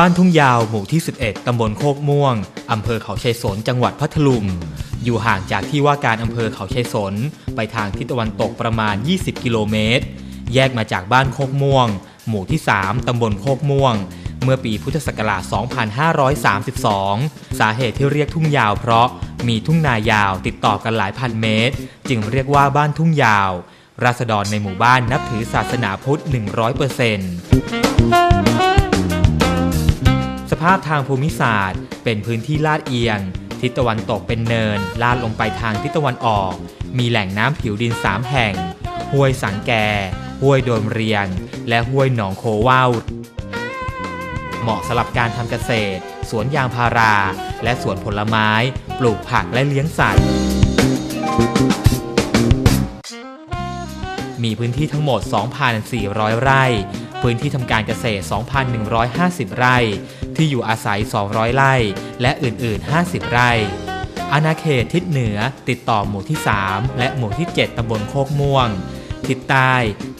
บ้านทุ่งยาวหมู่ที่ 11 ตำบลโคกม่วง อำเภอเขาชัยสน จังหวัดพัทลุง อยู่ห่างจากที่ว่าการอำเภอเขาชัยสน ไปทางทิศตะวันตกประมาณ 20 กิโลเมตร แยกมาจากบ้านโคกม่วง หมู่ที่ 3 ตำบลโคกม่วง เมื่อปีพุทธศักราช 2532 สาเหตุที่เรียกทุ่งยาวเพราะมีทุ่งนายาวติดต่อกันหลายพันเมตร จึงเรียกว่าบ้านทุ่งยาว ราษฎรในหมู่บ้านนับถือศาสนาพุทธ 100% สภาพทางภูมิศาสตร์ เป็นพื้นที่ลาดเอียง ทิศตะวันตกเป็นเนิน ลาดลงไปทางทิศตะวันออก มีแหล่งน้ำผิวดิน 3 แห่ง ห้วยสังแก ห้วยโดมเรียง และห้วยหนองโคว่าวเหมาะสำหรับการทำเกษตร สวนยางพารา และสวนผลไม้ ปลูกผักและเลี้ยงสัตว์ มีพื้นที่ทั้งหมด 2,400 ไร่ พื้นที่ทำการเกษตร 2,150 ไร่ ที่อยู่อาศัย 200 ไร่ และอื่น ๆ 50 ไร่ อาณาเขตทิศเหนือติดต่อหมู่ที่ 3 และหมู่ที่ 7 ตำบลโคกม่วง ทิศใต้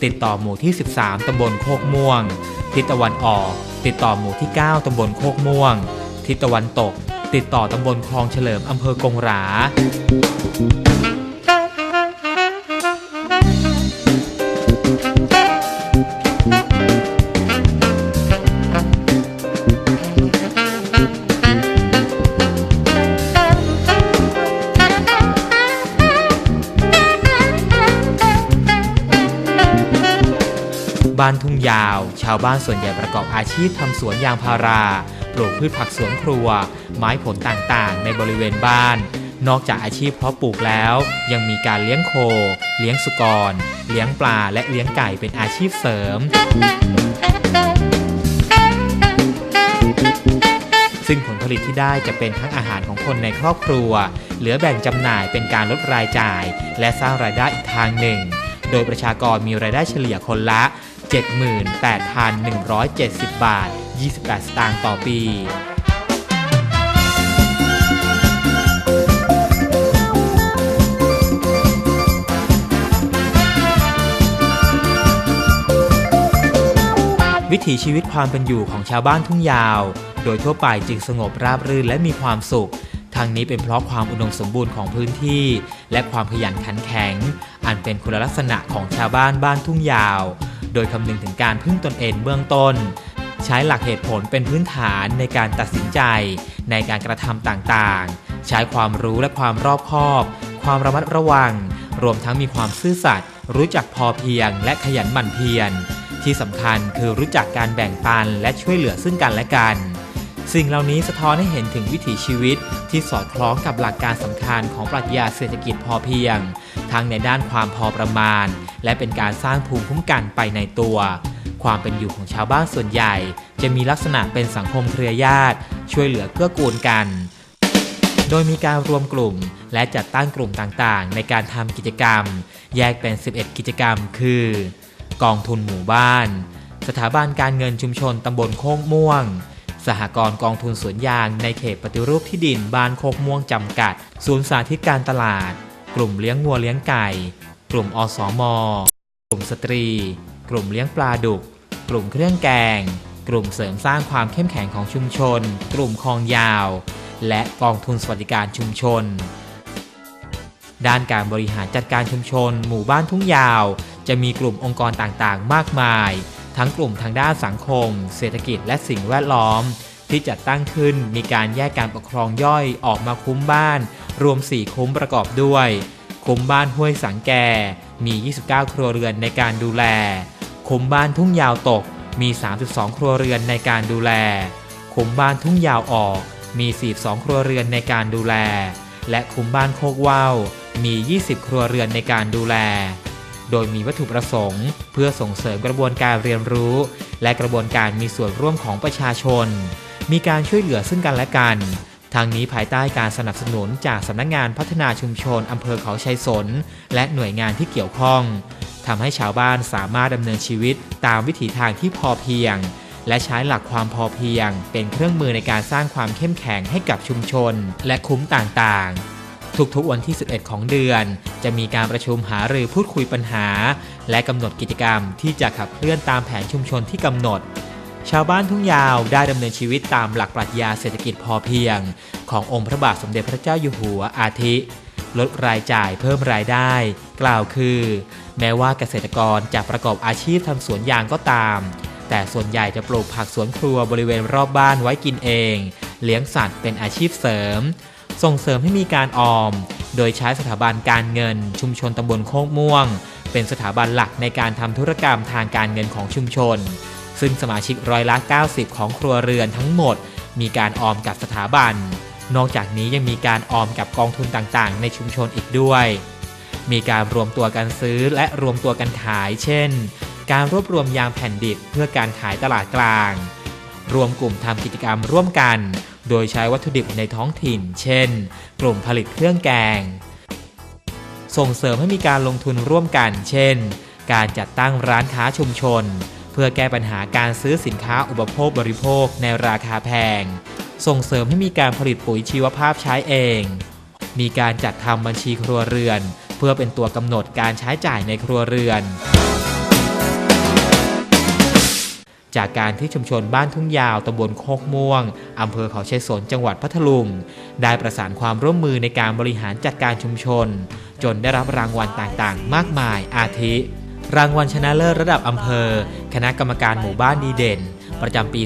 ติดต่อหมู่ที่ 13 ตำบลโคกม่วง ทิศตะวันออก ติดต่อหมู่ที่ 9 ตำบลโคกม่วง ทิศตะวันตก ติดต่อตำบลคลองเฉลิมอำเภอกงหรา บ้านทุ่งยาว ชาวบ้านส่วนใหญ่ประกอบอาชีพทำสวนยางพารา ปลูกพืชผักสวนครัว ไม้ผลต่างๆ ในบริเวณบ้าน นอกจากอาชีพเพาะปลูกแล้ว ยังมีการเลี้ยงโค เลี้ยงสุกร เลี้ยงปลาและเลี้ยงไก่เป็นอาชีพเสริม ซึ่งผลผลิตที่ได้จะเป็นทั้งอาหารของคนในครอบครัว เหลือแบ่งจำหน่ายเป็นการลดรายจ่าย และสร้างรายได้อีกทางหนึ่งโดยประชากรมีรายได้เฉลี่ยคนละ 78,170 บาท 28 สตางค์ต่อปีวิถีชีวิตความเป็นอยู่ของชาวบ้านทุ่งยาว โดยทั่วไปจึงสงบราบรื่นและมีความสุขทางนี้เป็นเพราะความอุดมสมบูรณ์ของพื้นที่ และความขยันขันแข็ง อันเป็นคุณลักษณะของชาวบ้านบ้านทุ่งยาว โดยคำนึงถึงการพึ่งตนเองเบื้องต้น ใช้หลักเหตุผลเป็นพื้นฐานในการตัดสินใจ ในการกระทำต่างๆ ใช้ความรู้และความรอบคอบ ความระมัดระวัง รวมทั้งมีความซื่อสัตย์รู้จักพอเพียง และขยันหมั่นเพียร ที่สำคัญคือรู้จักการแบ่งปันและช่วยเหลือซึ่งกันและกันสิ่งเหล่านี้สะท้อนให้เห็นถึงวิถีชีวิตที่สอดคล้องกับหลักการสำคัญของปรัชญาเศรษฐกิจพอเพียง ทั้งในด้านความพอประมาณ และเป็นการสร้างภูมิคุ้มกันไปในตัว ความเป็นอยู่ของชาวบ้านส่วนใหญ่ จะมีลักษณะเป็นสังคมเครือญาติ ช่วยเหลือเกื้อกูลกัน โดยมีการรวมกลุ่ม และจัดตั้งกลุ่มต่างๆ ในการทำกิจกรรม แยกเป็น 11 กิจกรรม คือ กองทุนหมู่บ้าน สถาบันการเงินชุมชนตำบลโคกม่วงสหกรณ์กองทุนสวนยางในเขตปฏิรูปที่ดินบ้านโคกม่วงจำกัด ศูนย์สาธิตการตลาด กลุ่มเลี้ยงวัวเลี้ยงไก่ กลุ่มอสมกลุ่มสตรี กลุ่มเลี้ยงปลาดุก กลุ่มเครื่องแกง กลุ่มเสริมสร้างความเข้มแข็งของชุมชน กลุ่มคลองยาว และกองทุนสวัสดิการชุมชน ด้านการบริหารจัดการชุมชน หมู่บ้านทุ่งยาว จะมีกลุ่มองค์กรต่างๆ มากมาย ทั้งกลุ่มทางด้านสังคม เศรษฐกิจและสิ่งแวดล้อมที่จัดตั้งขึ้นมีการแยกการปกครองย่อยออกมาคุ้มบ้าน รวม 4 คุ้มประกอบด้วย คุ้มบ้านห้วยสังแก มี 29 ครัวเรือนในการดูแล คุ้มบ้านทุ่งยาวตก มี 32 ครัวเรือนในการดูแล คุ้มบ้านทุ่งยาวออก มี 42 ครัวเรือนในการดูแล และคุ้มบ้านโคกว่าวมี 20 ครัวเรือนในการดูแล โดยมีวัตถุประสงค์ เพื่อส่งเสริมกระบวนการเรียนรู้ และกระบวนการมีส่วนร่วมของประชาชน มีการช่วยเหลือซึ่งกันและกัน ทางนี้ภายใต้การสนับสนุนจากสำนักงานพัฒนาชุมชนอำเภอเขาชัยสน และหน่วยงานที่เกี่ยวข้องทำให้ชาวบ้านสามารถดำเนินชีวิตตามวิถีทางที่พอเพียง และใช้หลักความพอเพียง เป็นเครื่องมือในการสร้างความเข้มแข็งให้กับชุมชน และคุ้มต่างๆทุกๆวันที่ 11 ของเดือน จะมีการประชุมหารือพูดคุยปัญหา และกำหนดกิจกรรมที่จะขับเคลื่อนตามแผนชุมชนที่กำหนด ชาวบ้านทุ่งยาวได้ดำเนินชีวิตตามหลักปรัชญาเศรษฐกิจพอเพียง ขององค์พระบาทสมเด็จพระเจ้าอยู่หัวอาทิ ลดรายจ่ายเพิ่มรายได้ กล่าวคือ แม้ว่าเกษตรกรจะประกอบอาชีพทำสวนยางก็ตาม แต่ส่วนใหญ่จะปลูกผักสวนครัวบริเวณรอบบ้านไว้กินเอง เลี้ยงสัตว์เป็นอาชีพเสริม ส่งเสริมให้มีการออม โดยใช้สถาบันการเงิน ชุมชนตำบลโคกม่วง เป็นสถาบันหลักในการทำธุรกรรมทางการเงินของชุมชน ซึ่งสมาชิกร้อยละ 90 ของครัวเรือนทั้งหมด มีการออมกับสถาบัน นอกจากนี้ยังมีการออมกับกองทุนต่างๆ ในชุมชนอีกด้วย มีการรวมตัวกันซื้อและรวมตัวกันขาย เช่น การรวบรวมยางแผ่นดิบเพื่อการขายตลาดกลาง รวมกลุ่มทำกิจกรรมร่วมกัน โดยใช้วัตถุดิบในท้องถิ่น เช่น กลุ่มผลิตเครื่องแกง ส่งเสริมให้มีการลงทุนร่วมกัน เช่น การจัดตั้งร้านค้าชุมชน พื่อแก้ปัญหาการซื้อสินค้าอุปโภคบริโภคในราคาแพง ส่งเสริมให้มีการผลิตปุ๋ยชีวภาพใช้เอง มีการจัดทำบัญชีครัวเรือน เพื่อเป็นตัวกำหนดการใช้จ่ายในครัวเรือน จากการที่ชุมชนบ้านทุ่งยาวตำบลโคกม่วงอำเภอเขาชัยสนจังหวัดพัทลุง ได้ประสานความร่วมมือในการบริหารจัดการชุมชน จนได้รับรางวัลต่างๆ มากมายอาทิ รางวัลชนะเลิศระดับอำเภอ คณะกรรมการหมู่บ้านดีเด่น ประจำปี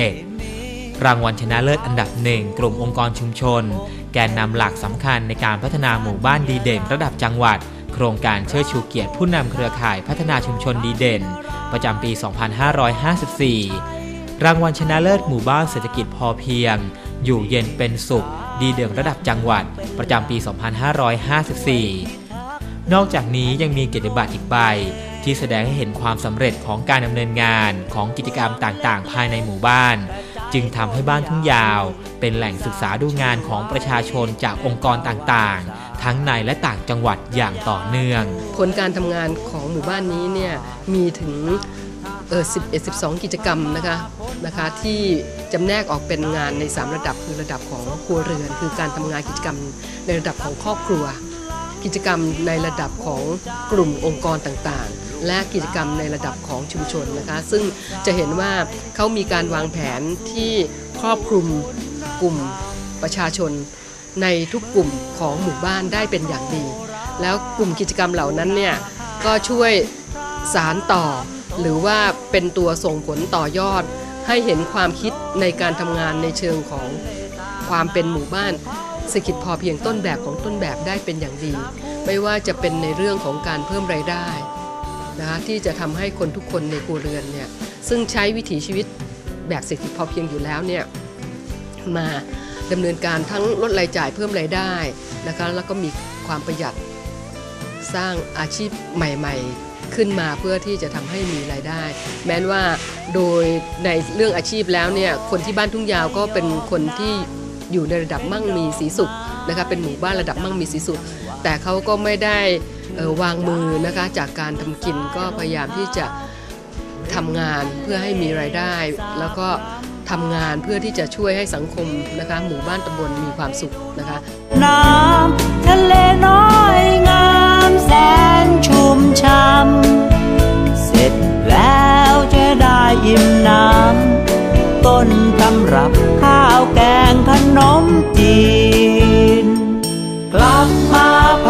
2551 รางวัลชนะเลิศอันดับหนึ่งกลุ่มองค์กรชุมชน แกนนำหลักสำคัญในการพัฒนาหมู่บ้านดีเด่น ระดับจังหวัด โครงการเชิดชูเกียรติผู้นำเครือข่ายพัฒนาชุมชนดีเด่น ประจำปี 2554 รางวัลชนะเลิศหมู่บ้านเศรษฐกิจพอเพียง อยู่เย็นเป็นสุข ดีเด่นระดับจังหวัด ประจำปี 2554 นอกจากนี้ยังมีเกียรติบัตรอีกใบ ที่แสดงให้เห็นความสำเร็จของการดำเนินงานของกิจกรรมต่างๆ ภายในหมู่บ้าน จึงทำให้บ้านทุ่งยาว เป็นแหล่งศึกษาดูงานของประชาชนจากองค์กรต่างๆ ทั้งในและต่างจังหวัดอย่างต่อเนื่อง ผลการทำงานของหมู่บ้านนี้เนี่ยมีถึงเออ11 12 กิจกรรมนะคะนะคะที่จำแนกออกเป็นงานใน 3 ระดับคือระดับของครัวเรือน คือการทำงานกิจกรรมในระดับของครอบครัว กิจกรรมในระดับของกลุ่มองค์กรต่างๆ และกิจกรรมในระดับของชุมชนนะคะ ซึ่งจะเห็นว่าเขามีการวางแผนที่ครอบคลุมกลุ่มประชาชน ในทุกกลุ่มของหมู่บ้านได้เป็นอย่างดี แล้วกลุ่มกิจกรรมเหล่านั้นเนี่ยก็ช่วยสารต่อ หรือว่าเป็นตัวส่งผลต่อยอด ให้เห็นความคิดในการทำงานในเชิงของความเป็นหมู่บ้าน เศรษฐกิจพอเพียงต้นแบบของต้นแบบได้เป็นอย่างดี ไม่ว่าจะเป็นในเรื่องของการเพิ่มรายได้นะคะที่จะทำให้คนทุกคนในครัวเรือนเนี่ยซึ่งใช้วิถีชีวิตแบบเศรษฐกิจพอเพียงอยู่แล้วเนี่ยมาดำเนินการทั้งลดรายจ่ายเพิ่มรายได้นะคะแล้วก็มีความประหยัดสร้างอาชีพใหม่ ๆขึ้นมาเพื่อที่จะทำให้มีรายได้ แม้ว่าโดยในเรื่องอาชีพแล้วเนี่ยคนที่บ้านทุ่งยาวก็เป็นคนที่ อยู่ในระดับมั่งมีสีสุขนะคะเป็นหมู่บ้านระดับมั่งมีสีสุข แต่เขาก็ไม่ได้วางมือนะคะจากการทำกินก็พยายามที่จะทำงานเพื่อให้มีรายได้ แล้วก็ทำงานเพื่อที่จะช่วยให้สังคมนะคะหมู่บ้านตำบลมีความสุขนะคะน้ำทะเลน้อยงามแสนชุ่มช่ำเสร็จแล้วจะได้อิ่มน้ำต้นตำรับข้า แกงขนมจีน กลับมาพ